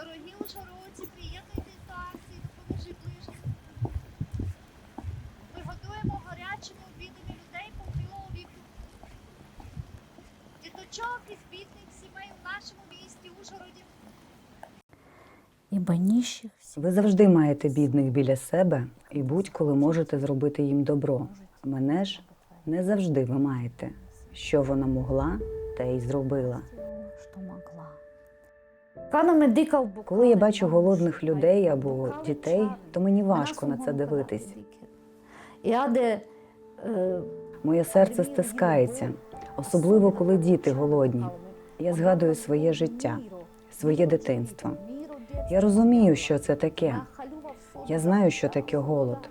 Дорогі ужгородці, приєднуйтесь до акції «Допоможи ближнім». Ми готуємо гарячими обідами людей похилого віку. Діточок із бідних сімей у нашому місті Ужгороді. і баніщих Ви завжди маєте бідних біля себе і будь-коли можете зробити їм добро. Мене ж не завжди ви маєте. Що вона могла, те й зробила. Коли я бачу голодних людей або дітей, то мені важко на це дивитись. Е, Моє серце стискається, особливо коли діти голодні. Я згадую своє життя, своє дитинство. Я розумію, що це таке. Я знаю, що таке голод.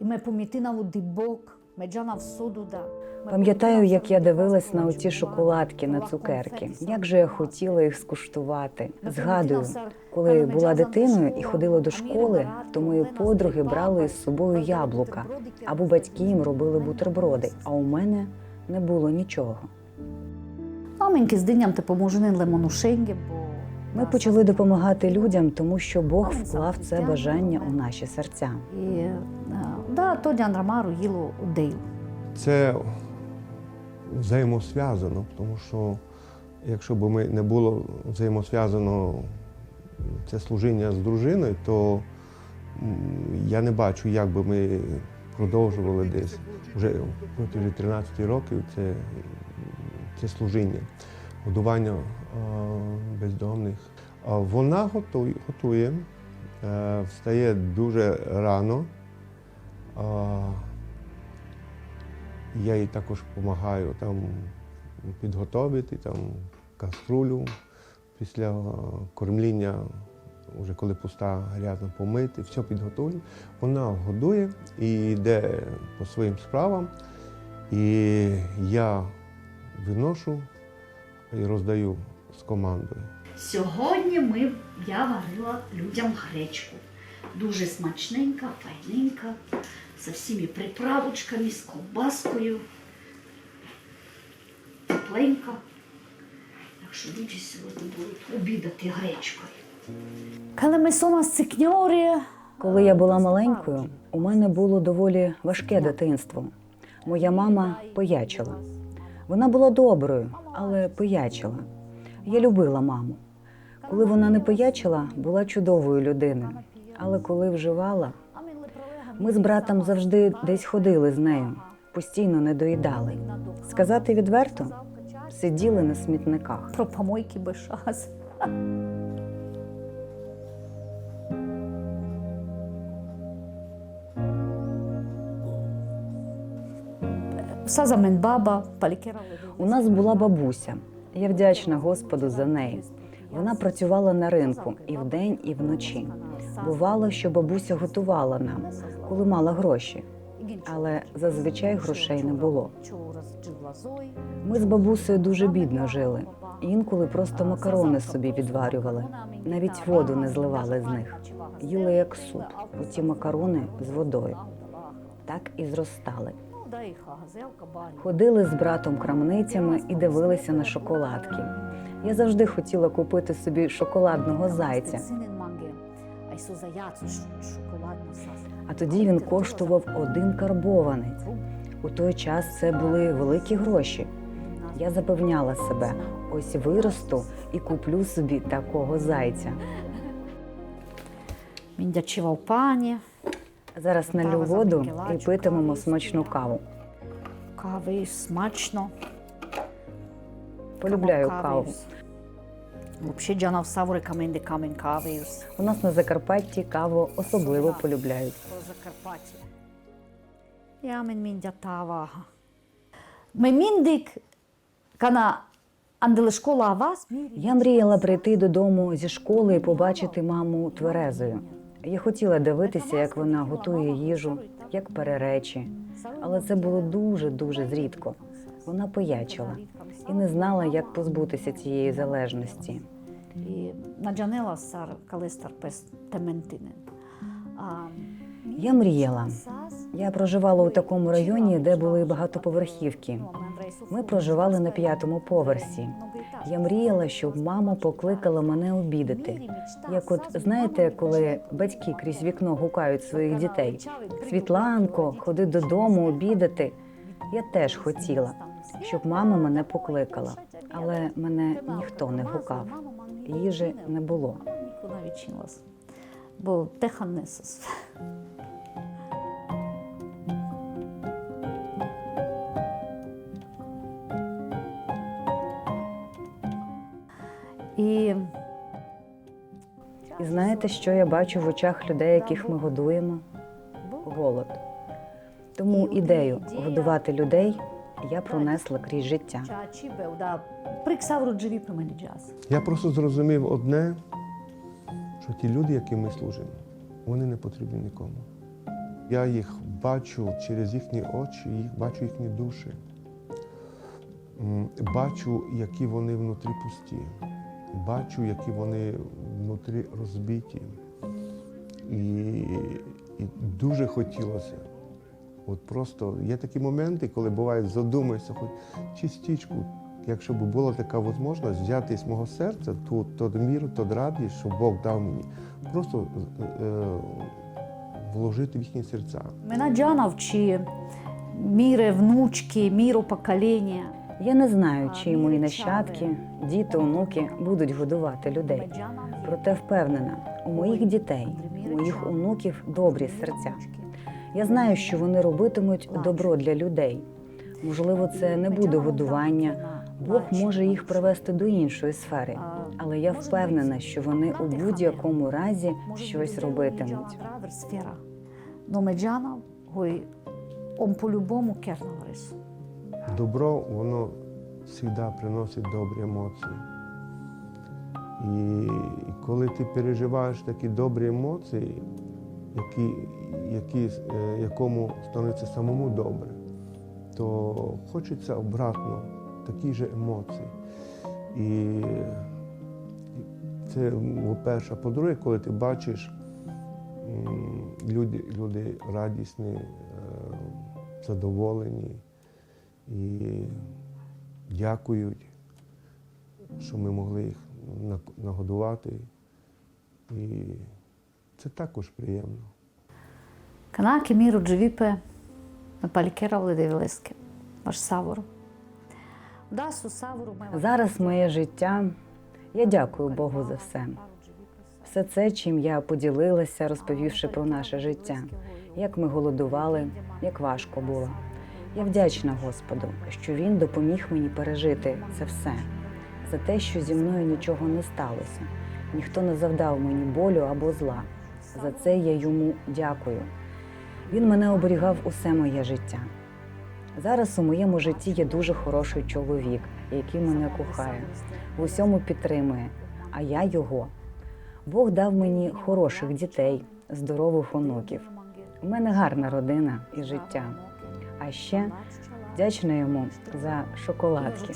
і ми помітина у дибок, меджана в суду. Пам'ятаю, як я дивилась на оті шоколадки, на цукерки. Як же я хотіла їх скуштувати. Згадую, коли була дитиною і ходила до школи, то мої подруги брали з собою яблука, або батьки їм робили бутерброди. А у мене не було нічого. Маменьки з диням те поможу лемонушеньки, бо Ми почали допомагати людям, тому що Бог вклав це бажання у наші серця. І е, да, то дяндрамару їло у дейл. Це взаємосв'язано, тому що якщо б ми не було взаємосв'язано це служіння з дружиною, то я не бачу, як би ми продовжували десь вже протягом 13 років це, це служіння, годування е, бездомних. Вона готує, готує е, встає дуже рано. Я їй також допомагаю там підготовити там, каструлю після кормління, вже коли пуста грязно помити, все підготую. Вона годує і йде по своїм справам. І я виношу і роздаю з командою. Сьогодні ми, я варила людям гречку. Дуже смачненька, файненька, з всіми приправочками, з ковбаскою. Тепленька. Так що люди сьогодні будуть обідати гречкою. Коли ми сома сикньорі, Коли я була маленькою, у мене було доволі важке дитинство. Моя мама пиячила. Вона була доброю, але пиячила. Я любила маму. Коли вона не пиячила, була чудовою людиною. Але коли вживала, ми з братом завжди десь ходили з нею, постійно не доїдали. Сказати відверто, сиділи на смітниках. про помойки без шас. У нас була бабуся. Я вдячна Господу за неї. Вона працювала на ринку і вдень, і вночі. Бувало, що бабуся готувала нам, коли мала гроші, але зазвичай грошей не було. Ми з бабусею дуже бідно жили. Інколи просто макарони собі відварювали, навіть воду не зливали з них. Їли як суп, оті макарони з водою. Так і зростали. Ходили з братом крамницями і дивилися на шоколадки. Я завжди хотіла купити собі шоколадного зайця, а тоді він коштував один карбованець. У той час це були великі гроші. Я запевняла себе, ось виросту і куплю собі такого зайця. Міндячива пані, Зараз налю воду і питимемо смачну каву. кави смачно. Полюбляю каву. Взагалі джана в савори каменди камен кави. У нас на Закарпатті каву особливо полюбляють. Про Закарпаття. Я мен міндя тава. Ми міндик, кана андели школа а вас, Я мріяла прийти додому зі школи і побачити маму тверезою. Я хотіла дивитися, як вона готує їжу, як пере речі, але це було дуже дуже зрідко. Вона пиячила і не знала, як позбутися цієї залежності. Я мріяла. Я проживала у такому районі, де були багатоповерхівки. Ми проживали на п'ятому поверсі. Я мріяла, щоб мама покликала мене обідати. Як от знаєте, коли батьки крізь вікно гукають своїх дітей Світланко, ходи додому обідати. Я теж хотіла, щоб мама мене покликала, але мене ніхто не гукав. Їжі не було. Бо теха не сос. І І знаєте, що я бачу в очах людей, яких ми годуємо? Голод. Тому ідею годувати людей я пронесла крізь життя. Я просто зрозумів одне, що ті люди, яким ми служимо, вони не потрібні нікому. Я їх бачу через їхні очі, їх бачу їхні душі. Бачу, які вони внутрі пусті. Бачу, які вони внутрі розбиті. І, і дуже хотілося. От просто є такі моменти, коли буває, задумаєшся, хоч частичку, якщо б була така можливість взяти з мого серця ту, ту міру, ту радість, що Бог дав мені, просто е, вложити в їхні серця. Мене джана вчи міре внучки, міру покоління. Я не знаю, чи мої нащадки, діти, онуки будуть годувати людей. Проте впевнена, у моїх дітей, у моїх онуків добрі серця. Я знаю, що вони робитимуть добро для людей. Можливо, це не буде годування. Бог може їх привести до іншої сфери, але я впевнена, що вони у будь-якому разі щось робитимуть. по-любому. Добро, воно завжди приносить добрі емоції. І коли ти переживаєш такі добрі емоції, які, які, е, якому становиться самому добре, то хочеться обратно такі ж емоції. І, це, по-перше, А по-друге, коли ти бачиш люди, люди радісні, е, задоволені і дякують, що ми могли їх нагодувати. І це також приємно. Канаки міру дживіпе ми палікерали дивилиски. Ваш савору Зараз моє життя. Я дякую Богу за все. Все це, чим я поділилася, розповівши про наше життя, як ми голодували, як важко було. Я вдячна Господу, що Він допоміг мені пережити це все, за те, що зі мною нічого не сталося. Ніхто не завдав мені болю або зла. За це я йому дякую. Він мене оберігав усе моє життя. Зараз у моєму житті є дуже хороший чоловік, який мене кохає, в усьому підтримує, а я його. Бог дав мені хороших дітей, здорових онуків. У мене гарна родина і життя. А ще вдячна йому за шоколадки.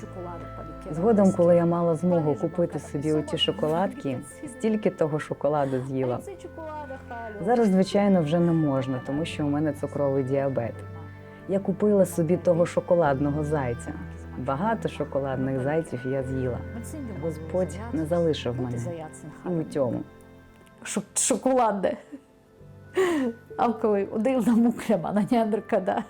Згодом, коли я мала змогу купити собі оті шоколадки, стільки того шоколаду з'їла. Зараз, звичайно, вже не можна, тому що у мене цукровий діабет. Я купила собі того шоколадного зайця. Багато шоколадних зайців я з'їла. Господь не залишив мене і у цьому. Шоколадне. А коли один на мукляма на няндркада.